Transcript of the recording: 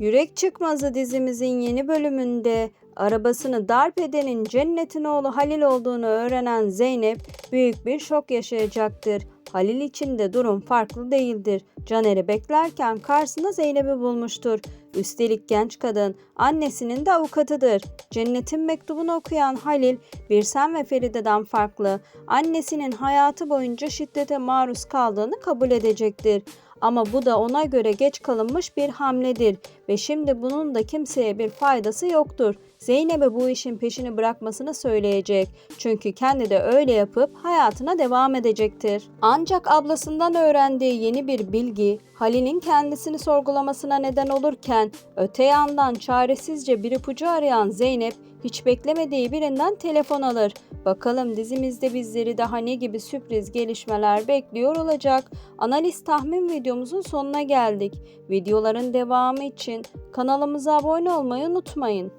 Yürek Çıkmazı dizimizin yeni bölümünde arabasını darp edenin cennetin oğlu Halil olduğunu öğrenen Zeynep büyük bir şok yaşayacaktır. Halil için de durum farklı değildir. Caner'i beklerken karşısında Zeynep'i bulmuştur. Üstelik genç kadın annesinin de avukatıdır. Cennetin mektubunu okuyan Halil Birsen ve Feride'den farklı. Annesinin hayatı boyunca şiddete maruz kaldığını kabul edecektir. Ama bu da ona göre geç kalınmış bir hamledir ve şimdi bunun da kimseye bir faydası yoktur. Zeynep'e bu işin peşini bırakmasını söyleyecek. Çünkü kendi de öyle yapıp hayatına devam edecektir. Ancak ablasından öğrendiği yeni bir bilgi Halil'in kendisini sorgulamasına neden olurken öte yandan çaresizce bir ipucu arayan Zeynep hiç beklemediği birinden telefon alır. Bakalım dizimizde bizleri daha ne gibi sürpriz gelişmeler bekliyor olacak. Analiz tahmin videomuzun sonuna geldik. Videoların devamı için kanalımıza abone olmayı unutmayın.